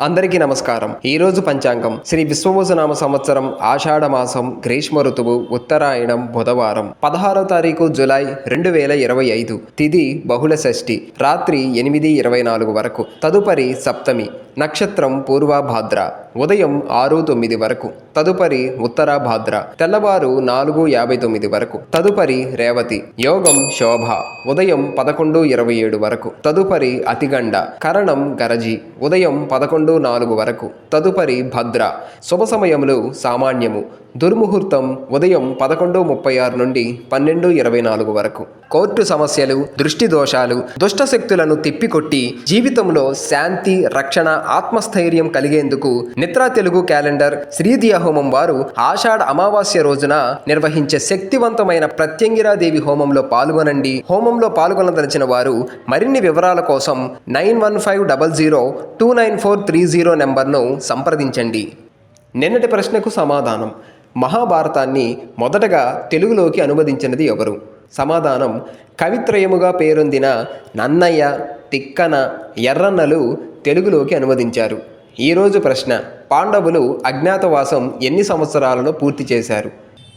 అందరికీ నమస్కారం. ఈ రోజు పంచాంగం శ్రీ విశ్వభూషనామ సంవత్సరం ఆషాఢ మాసం గ్రీష్మ ఋతువు ఉత్తరాయణం బుధవారం. పదహారో తారీఖు జులై రెండు వేల ఇరవై ఐదు. తిది బహుళ షష్ఠి. రాత్రి ఎనిమిది ఇరవై నాలుగు వరకు. తదుపరి సప్తమి. నక్షత్రం పూర్వభాద్ర. ఉదయం ఆరు తొమ్మిది వరకు. తదుపరి ఉత్తర భాద్ర తెల్లవారు నాలుగు యాభై తొమ్మిది వరకు. తదుపరి రేవతి యోగం శోభ ఉదయం పదకొండు ఇరవై ఏడు వరకు. తదుపరి అతిగండ కరణం గరజి ఉదయం పదకొండు నాలుగు వరకు. తదుపరి భద్ర శుభ సమయములు సామాన్యము. దుర్ముహూర్తం ఉదయం పదకొండు ముప్పై ఆరు నుండి పన్నెండు ఇరవై నాలుగు వరకు. కోర్టు సమస్యలు దృష్టి దోషాలు దుష్ట శక్తులను తిప్పికొట్టి జీవితంలో శాంతి రక్షణ ఆత్మస్థైర్యం కలిగేందుకు నిత్రా తెలుగు క్యాలెండర్ శ్రీదియ హోమం వారు ఆషాఢ అమావాస్య రోజున నిర్వహించే శక్తివంతమైన ప్రత్యంగిరాదేవి హోమంలో పాల్గొనండి. హోమంలో పాల్గొనదలిచిన వారు మరిన్ని వివరాల కోసం nine one five double zero two nine four three zero నెంబర్ను సంప్రదించండి. నిన్నటి ప్రశ్నకు సమాధానం. మహాభారతాన్ని మొదటగా తెలుగులోకి అనువదించినది ఎవరు? సమాధానం కవిత్రయముగా పేరొందిన నన్నయ్య తిక్కన ఎర్రన్నలు తెలుగులోకి అనువదించారు. ఈరోజు ప్రశ్న. పాండవులు అజ్ఞాతవాసం ఎన్ని సంవత్సరాలలో పూర్తి చేశారు?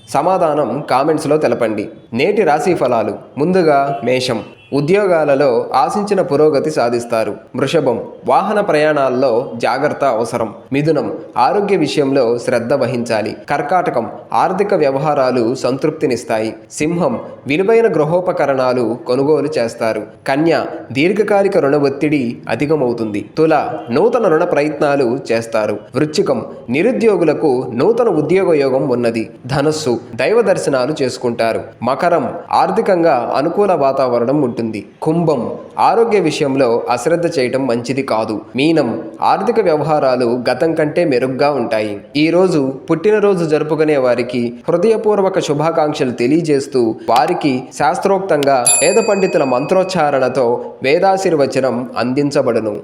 సమాధానం కామెంట్స్లో తెలపండి. నేటి రాశి ఫలాలు. ముందుగా మేషం. ఉద్యోగాలలో ఆశించిన పురోగతి సాధిస్తారు. వృషభం వాహన ప్రయాణాల్లో జాగ్రత్త అవసరం. మిథునం ఆరోగ్య విషయంలో శ్రద్ధ వహించాలి. కర్కాటకం ఆర్థిక వ్యవహారాలు సంతృప్తినిస్తాయి. సింహం విలువైన గృహోపకరణాలు కొనుగోలు చేస్తారు. కన్య దీర్ఘకాలిక రుణ ఒత్తిడి అధికమవుతుంది. తుల నూతన రుణ ప్రయత్నాలు చేస్తారు. వృచ్చికం నిరుద్యోగులకు నూతన ఉద్యోగ యోగం ఉన్నది. ధనస్సు దైవ దర్శనాలు చేసుకుంటారు. మకరం ఆర్థికంగా అనుకూల వాతావరణం ఉంటుంది. కుంభం ఆరోగ్య విషయంలో అశ్రద్ధ చేయటం మంచిది కాదు. మీనం ఆర్థిక వ్యవహారాలు గతం కంటే మెరుగ్గా ఉంటాయి. ఈ రోజు పుట్టినరోజు జరుపుకునే వారికి హృదయపూర్వక శుభాకాంక్షలు తెలియజేస్తూ వారికి శాస్త్రోక్తంగా వేద పండితుల మంత్రోచ్చారణతో వేదాశీర్వచనం అందించబడును.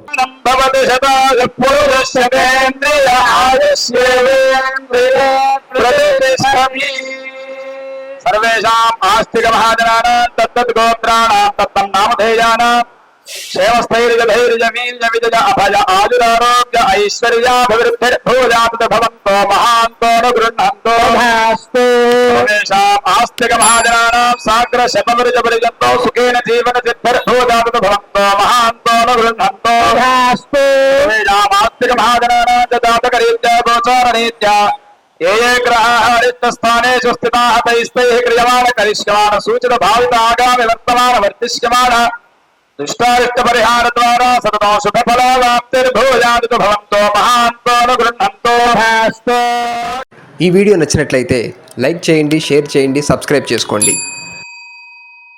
సర్వేషాం ఆస్తిక మహాజనానాం తత్తత్ గోత్రాణాం తత్తం నామధేయానాం క్షేమస్థైర్యధైర్య వీర్య విజయ అభయ ఆయురారోగ్య ఐశ్వర్యాభివృద్ధిర్భూజాత్ భవంతో మహాంతో గృహంతో సర్వేషాం ఆస్తిక మహాజనానాం సాగ్ర శతమృజ పరిజంతో సుఖేన జీవన సిద్ధిర్భూజాత్ భవంతో మహాంతో గృహంతో ఆస్తిక మహాజనానాం జాతకరీత్యా గోచారరీత్యా ఏ ఏ గ్రహాः రిక్తస్థానేషు స్థితాः తైస్తైः క్రియమాణ కరిష్యమాణ సూచిత భావిత ఆగామి వర్తమాన వర్తిష్యమాణ దుష్టారిష్ట పరిహార ద్వారా సతతం సుఖ ఫలాప్తిర్భూయాదు భవంతో మహాంతో గృహంతో ఈ వీడియో నచ్చినట్లయితే లైక్ చేయండి షేర్ చేయండి సబ్స్క్రైబ్ చేసుకోండి.